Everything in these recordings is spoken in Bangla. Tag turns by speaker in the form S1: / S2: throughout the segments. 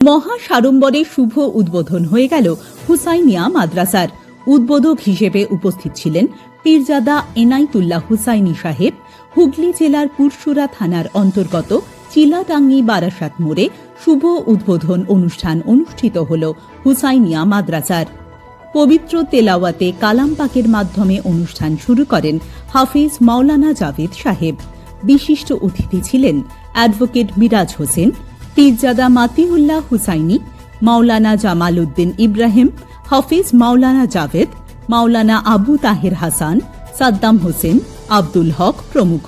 S1: মহা সাড়ম্বরে শুভ উদ্বোধন হয়ে গেল হুসাইনিয়া মাদ্রাসার। উদ্বোধক হিসেবে উপস্থিত ছিলেন পীরজাদা এনাইতুল্লাহ হুসাইনি সাহেব, হুগলি জেলার পুরসুরা থানার অন্তর্গত চিলাটাঙ্গি বারাসাত মোড়ে শুভ উদ্বোধন অনুষ্ঠান অনুষ্ঠিত হল হুসাইনিয়া মাদ্রাসার। পবিত্র তেলাওয়াতে কালাম পাকের মাধ্যমে অনুষ্ঠান শুরু করেন হাফিজ মাওলানা জাভেদ সাহেব। বিশিষ্ট অতিথি ছিলেন অ্যাডভোকেট মিরাজ হোসেন পীরজাদা মাতিউল্লাহ হুসাইনি, মাওলানা জামাল উদ্দিন ইব্রাহিম, হাফিজ মাওলানা জাভেদ, মাওলানা আবু তাহের হাসান, সাদ্দাম হোসেন, আব্দুল হক প্রমুখ।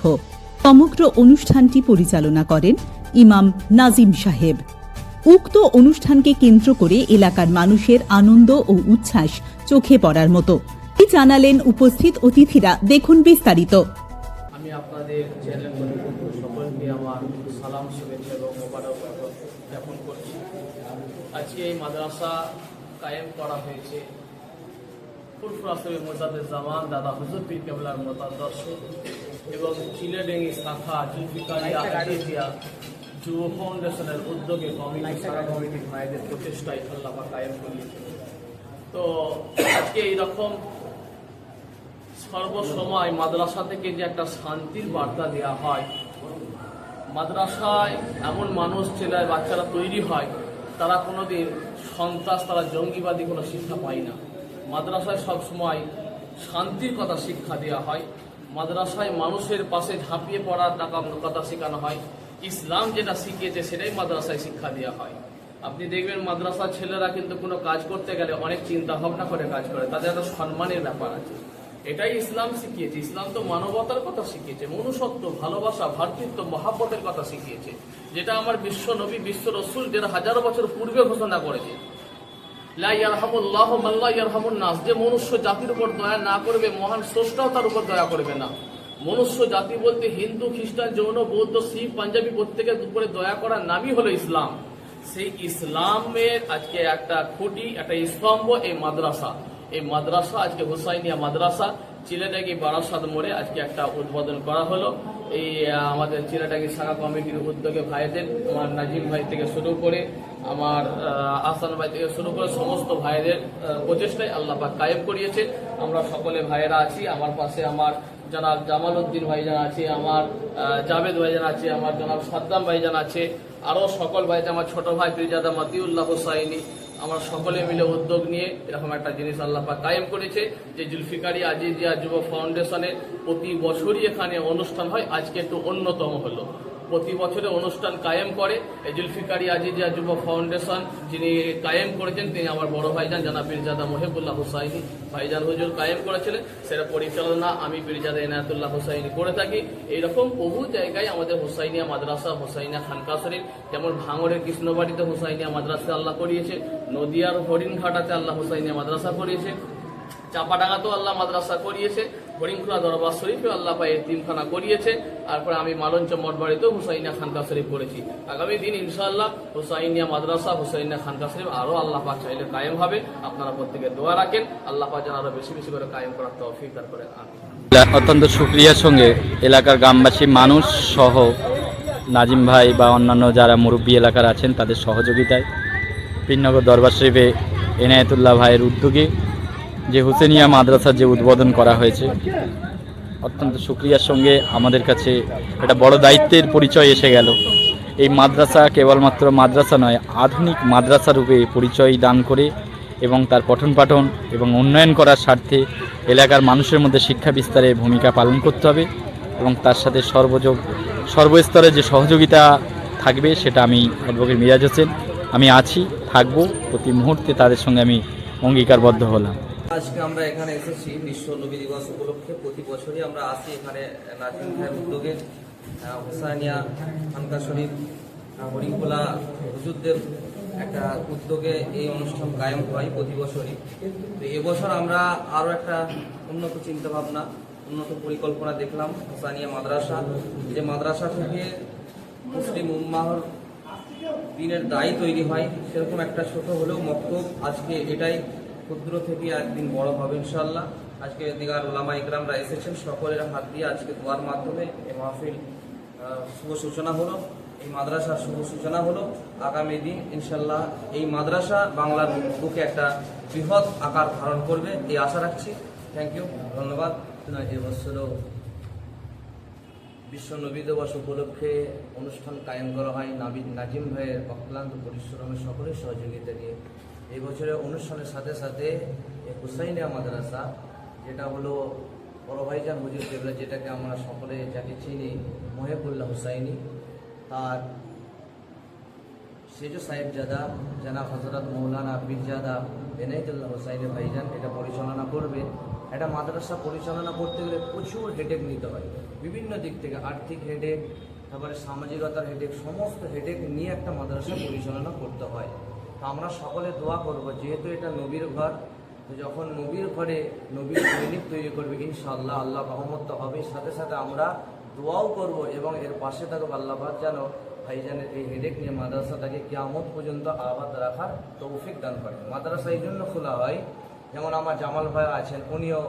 S1: সমগ্র অনুষ্ঠানটি পরিচালনা করেন ইমাম নাজিম সাহেব। উক্ত অনুষ্ঠানকে কেন্দ্র করে এলাকার মানুষের আনন্দ ও উচ্ছ্বাস চোখে পড়ার মতো। জানালেন উপস্থিত অতিথিরা। দেখুন বিস্তারিত।
S2: আমি আপনাদের চ্যানেল কর্তৃপক্ষ সকলকে আমার সালাম শুভেচ্ছা এবং মোবারক জ্ঞাপন করছি আজকে এই মাদ্রাসা কায়েম করা হয়েছে। মোজাদের জামান, দাদা হুজুর পীর কেবলার মতাদর্শ এবং চিলেডেঙ্গি শাখা জুলফিকারিয়া যুব ফাউন্ডেশনের উদ্যোগে মায়েদের প্রচেষ্টায় আল্লাহ কায়েম করিয়েছে তো আজকে এইরকম সর্বসময় মাদ্রাসা থেকে যে একটা শান্তির বার্তা দেওয়া হয়, মাদ্রাসায় এমন মানুষ ছেলে বাচ্চারা তৈরি হয় তারা কোনোদিন সন্ত্রাস, তারা জঙ্গিবাদী কোনো শিক্ষা পায় না। মাদ্রাসায় সবসময় শান্তির কথা শিক্ষা দেওয়া হয়। মাদ্রাসায় মানুষের পাশে ঝাঁপিয়ে পড়ার টাকা কথা শেখানো হয়। ইসলাম যেটা শিখিয়েছে সেটাই মাদ্রাসায় শিক্ষা দেওয়া হয়। আপনি দেখবেন মাদ্রাসার ছেলেরা কিন্তু কোনো কাজ করতে গেলে অনেক চিন্তা ভাবনা করে কাজ করে। তাদের একটা সম্মানের ব্যাপার আছে। এটাই ইসলাম শিখিয়েছে, ইসলাম তো মানবতার কথা শিখিয়েছে, মনুষ্যত্ব, ভালোবাসা, ভাতৃত্ব, মহাব্বতের কথা শিখিয়েছে, যেটা আমার বিশ্ব নবী, বিশ্ব রসুল যেটা হাজারো বছর পূর্বে ঘোষণা করেছে। নাস, যে মনুষ্য জাতির উপর দয়া না করবে, মহান স্রষ্টাও তার উপর দয়া করবে না। মনুষ্য জাতি বলতে হিন্দু, খ্রিস্টান যৌন বৌদ্ধ, শিখ, পাঞ্জাবি প্রত্যেকের উপরে দয়া করার নামই হলো ইসলাম। সেই ইসলামের আজকে একটা খুঁটি, একটা স্তম্ভ এই মাদ্রাসা। এই মাদ্রাসা, আজকে হুসাইনিয়া মাদ্রাসা চিলেটাকি বারাসাত মোড়ে আজকে একটা উদ্বোধন করা হলো। এই আমাদের চিলেটাকি শাখা কমিটির উদ্যোগে ভাইদের, আমার নাজিম ভাই থেকে শুরু করে, আমার আসান ভাই থেকে শুরু করে সমস্ত ভাইদের প্রচেষ্টায় আল্লাহ পাক কায়েম করিয়েছে। আমরা সকলে ভাইয়েরা আছি, আমার পাশে আমার জনাব জামাল উদ্দিন ভাইজান আছে, আমার জাভেদ ভাইজান আছে, আমার জনাব সাদ্দাম ভাইজান আছে আরও সকল ভাইজান, আমার ছোট ভাই পিরজাদা মাতিউল্লাহ হোসাইনি আমরা সকলে মিলে উদ্যোগ নিয়ে এরকম একটা জিনিস আল্লাহ কায়েম করেছে যে জুলফিকারি আজিজিয়া যুব ফাউন্ডেশনে প্রতি বছরই এখানে অনুষ্ঠান হয়। আজকে একটু অন্যতম হলো। প্রতি বছরে অনুষ্ঠান কায়েম করে। এই জুলফিকারি আজিজিয়া যুব ফাউন্ডেশন যিনি কায়েম করেছেন, তিনি আমার বড় ভাইজান জানা পীরজাদা মহিবুল্লাহ হুসাইনি। ভাইজান হুজুর কায়েম করেছিলেন। সেটা পরিচালনা আমি পীরজাদা এনায়তুল্লাহ হুসাইনি করে থাকি। এইরকম বহু জায়গায় আমাদের হুসাইনিয়া মাদ্রাসা, হুসাইনিয়া খানকা শরীফ, যেমন ভাঙড়ের কৃষ্ণবাড়িতে হুসাইনিয়া মাদ্রাসা আল্লাহ করিয়েছে, নদিয়ার হরিণঘাটাতে আল্লাহ হুসাইনিয়া মাদ্রাসা করিয়েছে, চাপাডাঙ্গাতেও আল্লাহ মাদ্রাসা করিয়েছে হরিণখোলা দরবার শরীফে আল্লাহ পায়ে তিনখানা করিয়েছে। তারপরে আমি মালঞ্চ মঠবাড়িতেও হুসাইনিয়া খানকা শরীফ করেছি। আগামী দিন ইনশাআল্লাহ হুসাইনিয়া মাদ্রাসা, হুসাইনিয়া খানকা শরীফ আরও আল্লাহ পাক চাইলে কায়েম হবে। আপনারা প্রত্যেকে দোয়া রাখেন। আল্লাহ পাক যেন আরও বেশি বেশি করে কায়েম করার তৌফিক করেন।
S3: অত্যন্ত সুক্রিয়ার সঙ্গে এলাকার গ্রামবাসী, মানুষ সহ নাজিম ভাই বা অন্যান্য যারা মুরব্বী এলাকার আছেন, তাদের সহযোগিতায় পিননগর দরবার শরীফে এনায়েতুল্লাহ ভাইয়ের উদ্যোগে যে হুসেনিয়া মাদ্রাসার যে উদ্বোধন করা হয়েছে, অত্যন্ত সুক্রিয়ার সঙ্গে আমাদের কাছে একটা বড় দায়িত্বের পরিচয় এসে গেল। এই মাদ্রাসা কেবলমাত্র মাদ্রাসা নয়, আধুনিক মাদ্রাসা রূপে পরিচয় দান করে এবং তার পঠন পাঠন এবং উন্নয়ন করার স্বার্থে এলাকার মানুষের মধ্যে শিক্ষা বিস্তারে ভূমিকা পালন করতে হবে এবং তার সাথে সর্বযোগ, সর্বস্তরে যে সহযোগিতা থাকবে সেটা আমি অ্যাডভোকেট মিরাজ হোসেন, আমি আছি, থাকব, প্রতি মুহূর্তে তাদের সঙ্গে আমি অঙ্গীকারবদ্ধ হলাম।
S4: আজকে আমরা এখানে এসেছি বিশ্ব নবী দিবস উপলক্ষে। প্রতি বছরই আমরা আসি এখানে নাজিম ভাইয়ের উদ্যোগে। হুসাইনিয়া খানকা শরীফ আহ, হরিঙ্কোলা হুজুরদের একটা উদ্যোগে এই অনুষ্ঠান কায়েম হয় প্রতি বছরই। তো এবছর আমরা আরও একটা উন্নত চিন্তা ভাবনা উন্নত পরিকল্পনা দেখলাম হুসাইনিয়া মাদ্রাসা। যে মাদ্রাসা থেকে মুসলিম উম্মাহর দিনের দায়ী তৈরি হয় সেরকম একটা ছোট হলেও মক্তব। আজকে এটাই ক্ষুদ্র থেকে একদিন বড় হবে ইনশাল্লাহ আজকে দিগার ওলামা ইকরামরা এসেছেন, সকলের হাত দিয়ে আজকে দোয়ার মাধ্যমে এই মাহফিল শুভ সূচনা হলো, এই মাদ্রাসার শুভ সূচনা হলো। আগামী দিন ইনশাল্লাহ এই মাদ্রাসা বাংলার বুকে একটা বৃহৎ আকার ধারণ করবে, এই আশা রাখছি। থ্যাংক ইউ ধন্যবাদ। এবছরও বিশ্ব নবী দিবস উপলক্ষে অনুষ্ঠান কায়েম করা হয়। নাবিদ নাজিম ভাইয়ের অক্লান্ত পরিশ্রমের সকলের সহযোগিতা নিয়ে এই বছরের অনুষ্ঠানের সাথে সাথে হুসাইনিয়া মাদ্রাসা, যেটা হলো বড় ভাইজান হুজুর কেবলা, যেটাকে আমরা সকলে যাকে চিনি, মহেবুল্লাহ হুসাইনি, তার সেজ সাহেবজাদা জানা হজরত মৌলানা পীরজাদা বেনাইতুল্লাহ হোসাইনে ভাইজান, এটা পরিচালনা করবে। একটা মাদ্রাসা পরিচালনা করতে গেলে প্রচুর হেডেক নিতে হয়। বিভিন্ন দিক থেকে আর্থিক হেডেক তারপরে সামাজিকতার হেডেক সমস্ত হেডেক নিয়ে একটা মাদ্রাসা পরিচালনা করতে হয়। আমরা সকলে দোয়া করব, যেহেতু এটা নবীর ঘর যখন নবীর ঘরে নবীর সৈনিক তৈরি করবে, ইনশাআল্লাহ আল্লাহ রহমত তো হবে সাথে সাথে আমরা দোয়াও করব এবং এর পাশে থাকব আল্লাহবাদ যেন ভাইজানের এই হেডেক নিয়ে মাদ্রাসাটাকে কিয়ামত পর্যন্ত আবাদ রাখার তৌফিক দান করে। মাদ্রাসা এই জন্য খোলা হয়, যেমন আমার জামাল ভাই আছেন, উনিও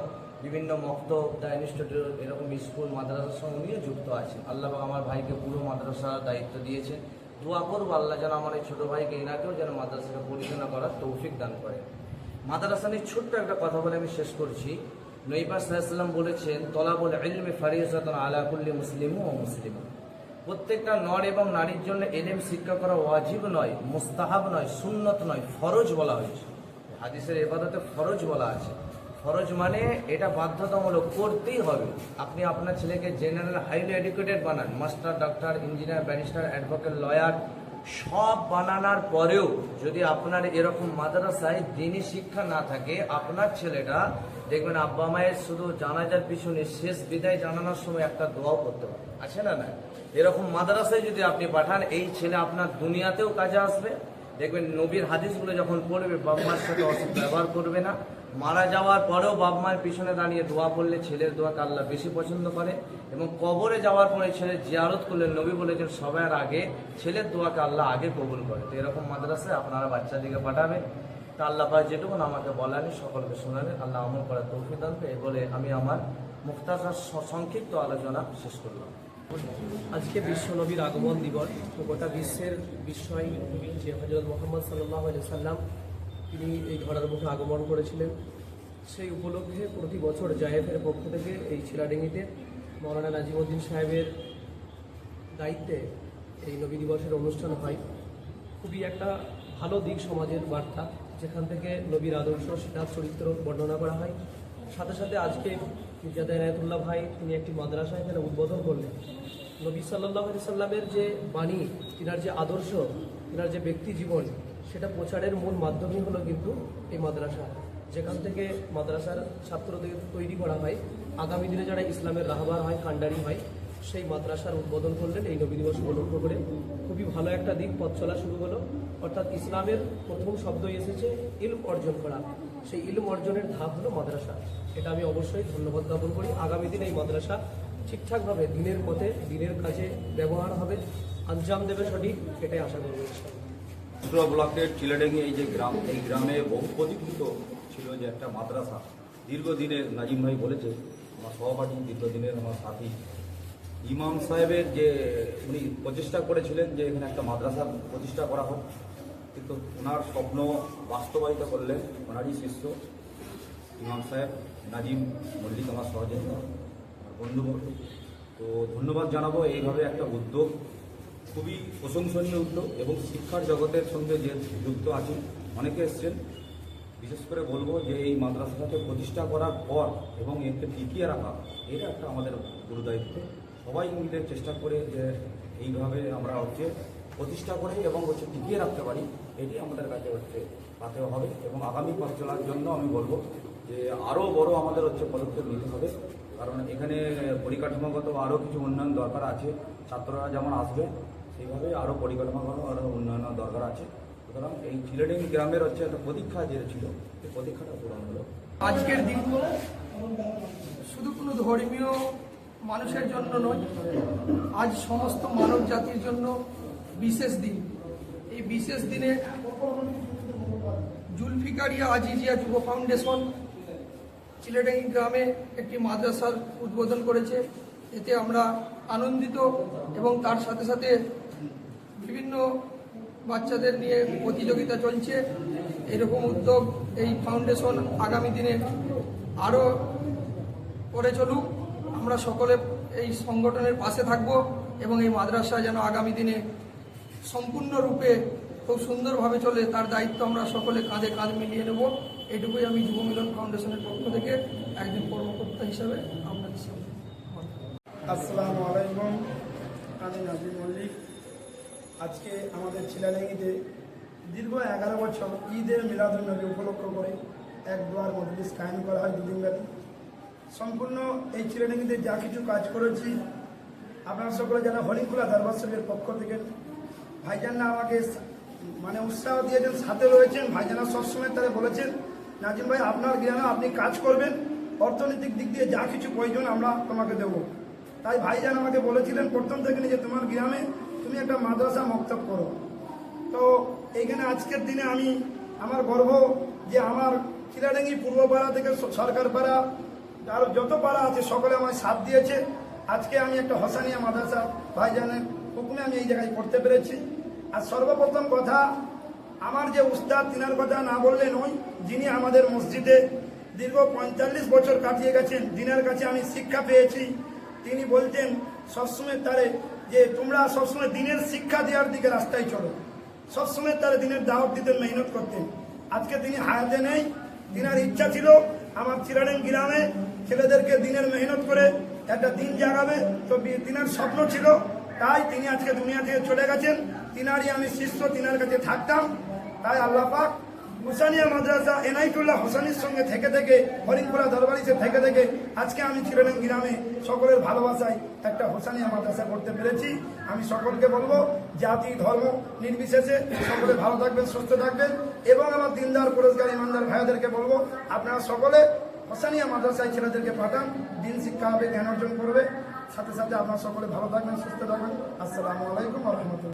S4: বিভিন্ন মক্ত দ্য ইনস্টিটিউট এরকম স্কুল মাদ্রাসার সঙ্গে উনিও যুক্ত আছেন। আল্লাহ আমার ভাইকে পুরো মাদ্রাসার দায়িত্ব দিয়েছেন। দোয়া করব, আল্লাহ যেন আমার এই ছোটো ভাইকে এনাকেও যেন মাদ্রাসাকে পরিচালনা করার তৌফিক দান করে। মাদ্রাসা নিয়ে ছোট্ট একটা কথা বলে আমি শেষ করছি। নইবা সাল্লাম বলেছেন, তলাবল ইলমে ফারিয়াতন আলা কুল্লি মুসলিম ও মুসলিম প্রত্যেকটা নর এবং নারীর জন্য এলেম শিক্ষা করা ওয়াজিব নয়, মুস্তাহাব নয়, সুন্নত নয়, ফরজ বলা হয়েছে। হাদিসের এবাদতে ফরজ বলা আছে। ফরজ মানে এটা বাধ্যতামূলক করতেই হবে। আপনি আপনার ছেলেকে জেনারেল হাইলি এডুকেটেড বানান। Master doctor engineer barrister advocate lawyer সব বানানোর পরেও যদি আপনার এরকম মাদ্রাসায় দিনই শিক্ষা না থাকে, আপনার ছেলেটা দেখবেন আব্বা মায়ের শুধু জানাজার পিছনে শেষ বিদায় জানানোর সময় একটা দোয়াও করতে পারে। আছে না না এরকম মাদ্রাসায় যদি আপনি পাঠান, এই ছেলে আপনার দুনিয়াতেও কাজে আসবে। দেখবেন নবীর হাদিসগুলো যখন পড়বে বাবা মার সাথে অসুখ ব্যবহার করবে না। মারা যাওয়ার পরেও বাবা মায়ের পিছনে দাঁড়িয়ে দোয়া পড়লে ছেলের দোয়াকে আল্লাহ বেশি পছন্দ করে। এবং কবরে যাওয়ার পরে ছেলে জিয়ারত করলে নবী বলেছেন, সবার আগে ছেলের দোয়াকে আল্লাহ আগে কবুল করে। তো এরকম মাদ্রাসায় আপনারা বাচ্চাদিকে পাঠাবেন। তা আল্লাহ পাক যেটুকুন আমাকে বলানি, সকলকে শোনাবেন। আল্লাহ আমল করার তৌফিক দান। এই বলে আমি আমার মুক্তাসার সংক্ষিপ্ত আলোচনা শেষ করলাম।
S5: আজকে বিশ্ব নবীর আগমন দিবস। গোটা বিশ্বের নবী যে হজরত মোহাম্মদ সাল্লাহ সাল্লাম তিনি এই ধরার মুখে আগমন করেছিলেন। সেই উপলক্ষে প্রতি বছর জায়েফের পক্ষ থেকে এই ছিলাডেঙ্গিতে মৌলানা নাজিমুদ্দিন সাহেবের দায়িত্বে এই নবী দিবসের অনুষ্ঠান হয়। খুবই একটা ভালো দিক সমাজের বার্তা, যেখান থেকে নবীর আদর্শ সিদ্ধার্থ চরিত্র বর্ণনা করা হয়। সাথে সাথে আজকে মির্জাদা এনায়তুল্লাহ ভাই তিনি একটি মাদ্রাসা এখানে উদ্বোধন করলেন। নবী সাল্লাহ সাল্লামের যে বাণী, তিনার যে আদর্শ, তিনার যে ব্যক্তি জীবন সেটা প্রচারের মূল মাধ্যমই হলো কিন্তু এই মাদ্রাসা। যেখান থেকে মাদ্রাসার ছাত্রদের তৈরি করা হয়, আগামী দিনে যারা ইসলামের রাহবার হয় কান্ডারি হয়, সেই মাদ্রাসার উদ্বোধন করলেন এই নবী দিবস উপলক্ষ করে। খুবই ভালো একটা দিক, পথ চলা শুরু হলো। অর্থাৎ ইসলামের প্রথম শব্দই এসেছে, ইলম অর্জন করা। সেই ইলম অর্জনের ধাপ হলো মাদ্রাসা। এটা আমি অবশ্যই ধন্যবাদ জ্ঞাপন করি। আগামী দিনে এই মাদ্রাসা ঠিকঠাকভাবে দিনের পথে, দিনের কাজে ব্যবহার হবে। আঞ্জাম দেবে সঠিক, এটাই আশা করব। ইনশাআল্লাহ।
S6: ব্লকের চিলাডেঙ্গি এই যে গ্রাম, এই গ্রামে বহু প্রতীক্ষিত ছিল যে একটা মাদ্রাসা। দীর্ঘদিনের নাজিম ভাই বলেছে, আমার সহপাঠী দীর্ঘদিনের আমার সাথী। ইমাম সাহেবের যে উনি প্রচেষ্টা করেছিলেন যে এখানে একটা মাদ্রাসা প্রতিষ্ঠা করা হোক, কিন্তু ওনার স্বপ্ন বাস্তবায়িত করলেন ওনারই শিষ্য ইমাম সাহেব নাজিম মল্লিক আমার সহযোগিতা আমার বন্ধুবর্গ। তো ধন্যবাদ জানাব, এইভাবে একটা উদ্যোগ খুবই প্রশংসনীয় উদ্যোগ এবং শিক্ষার জগতের সঙ্গে যে যুক্ত আছেন অনেকে এসছেন। বিশেষ করে বলব যে এই মাদ্রাসাটাকে প্রতিষ্ঠা করার পর এবং একে টিকিয়ে রাখা, এটা একটা আমাদের গুরুদায়িত্ব। সবাই মিলে চেষ্টা করে যে এইভাবে আমরা হচ্ছে প্রতিষ্ঠা করে এবং হচ্ছে টিকিয়ে রাখতে পারি এটি আমাদের কাছে হচ্ছে পাতে হবে। এবং আগামী পথ চলার জন্য আমি বলব যে আরও বড় আমাদের হচ্ছে পদক্ষেপ নিতে হবে। কারণ এখানে পরিকাঠামোগত আরও কিছু উন্নয়ন দরকার আছে। ছাত্ররা যেমন আসবে সেইভাবে আরও পরিকাঠামোগত আরও উন্নয়ন দরকার আছে। সুতরাং এই চিলেডিং গ্রামের হচ্ছে একটা প্রতীক্ষা যেটা ছিল, সেই প্রতীক্ষাটা পূরণ হলো।
S7: আজকের দিনগুলো শুধু কোনো ধর্মীয় মানুষের জন্য নয়, আজ সমস্ত মানব জাতির জন্য বিশেষ দিন। এই বিশেষ দিনে জুলফিকারিয়া আজিজিয়া যুব ফাউন্ডেশন চিলেডাঙ্গি গ্রামে একটি মাদ্রাসার উদ্বোধন করেছে। এতে আমরা আনন্দিত এবং তার সাথে সাথে বিভিন্ন বাচ্চাদের নিয়ে প্রতিযোগিতা চলছে। এরকম উদ্যোগ এই ফাউন্ডেশন আগামী দিনে আরও করে চলুক। আমরা সকলে এই সংগঠনের পাশে থাকব এবং এই মাদ্রাসা যেন আগামী দিনে সম্পূর্ণরূপে খুব সুন্দরভাবে চলে, তার দায়িত্ব আমরা সকলে কাঁধে কাঁধ মিলিয়ে নেব। এটুকুই আমি যুব মিলন ফাউন্ডেশনের পক্ষ থেকে একজন কর্মকর্তা হিসাবে আপনাদের সামনে।
S8: আসসালামু আলাইকুম। আমি নাজিম মল্লিক আজকে আমাদের ছিলালেঙ্গিতে দীর্ঘ এগারো বছর ঈদের মিলাদুল নবী উপলক্ষ করে এক দুয়ার মজলিস কায়েম করা হয় দুদিন ব্যাপী। সম্পূর্ণ এই ছিলালেঙ্গিতে যা কিছু কাজ করেছি। আপনারা সকলে যারা হরিকুলা দরবার পক্ষ থেকে, ভাইজানরা আমাকে মানে উৎসাহ দিয়েছেন, সাথে রয়েছেন ভাইজানা সবসময় তারা বলেছেন, নাজিম ভাই, আপনার জ্ঞানে, আপনি কাজ করবেন, অর্থনৈতিক দিক দিয়ে যা কিছু প্রয়োজন আমরা তোমাকে দেবো। তাই ভাইজান আমাকে বলেছিলেন প্রথম থেকে যে তোমার গ্রামে তুমি একটা মাদ্রাসা মক্তব করো। তো এইখানে আজকের দিনে আমি আমার গর্ব যে আমার চিলাডাঙ্গি পূর্বপাড়া থেকে সরকার পাড়া আর যত পাড়া আছে, সকলে আমায় সাথ দিয়েছে। আজকে আমি একটা হসানিয়া মাদ্রাসা ভাইজানের হুকুমে আমি এই জায়গায় পড়তে পেরেছি। আর সর্বপ্রথম কথা, আমার যে উস্তাদ, তিনার কথা না বললে নয়, যিনি আমাদের মসজিদে দীর্ঘ পঁয়তাল্লিশ বছর কাটিয়ে গেছেন দিনের কাছে আমি শিক্ষা পেয়েছি। তিনি বলতেন, সবসময় তারে যে তোমরা সবসময় দিনের শিক্ষা দেওয়ার দিকে রাস্তায় চলো। সবসময় তারা দিনের দাওয়াত দিতে মেহনত করতেন আজকে তিনি হায়াতে নেই, দিনার ইচ্ছা ছিল আমার চিরাডেন গ্রামে ছেলেদেরকে দিনের মেহনত করে একটা দিন জাগাবে, তো তিনার স্বপ্ন ছিল, তাই তিনি আজকে দুনিয়া থেকে চলে গেছেন। তিনারই আমি শিষ্য, তিনার কাছে থাকতাম। তাই আল্লাহ পাক হুসানিয়া মাদ্রাসা এনাইতুল্লাহ হোসানির সঙ্গে থেকে থেকে, হরিণপুরা দরবারিতে থেকে থেকে, আজকে আমি ছিলেন গ্রামে সকলের ভালোবাসায় একটা হোসানিয়া মাদ্রাসা করতে পেরেছি। আমি সকলকে বলব, জাতি, ধর্ম নির্বিশেষে সকলে ভালো থাকবেন, সুস্থ থাকবেন এবং আমার দিনদার, পুরস্কার ইমানদার ভাইয়াদেরকে বলব, আপনারা সকলে হোসানিয়া মাদ্রাসায় ছেলেদেরকে পাঠান, দিন শিক্ষা হবে, জ্ঞান অর্জন করবে। সাথে সাথে আপনারা সকলে ভালো থাকবেন, সুস্থ থাকবেন। আসসালামু আলাইকুম রহমতুল্লাহ।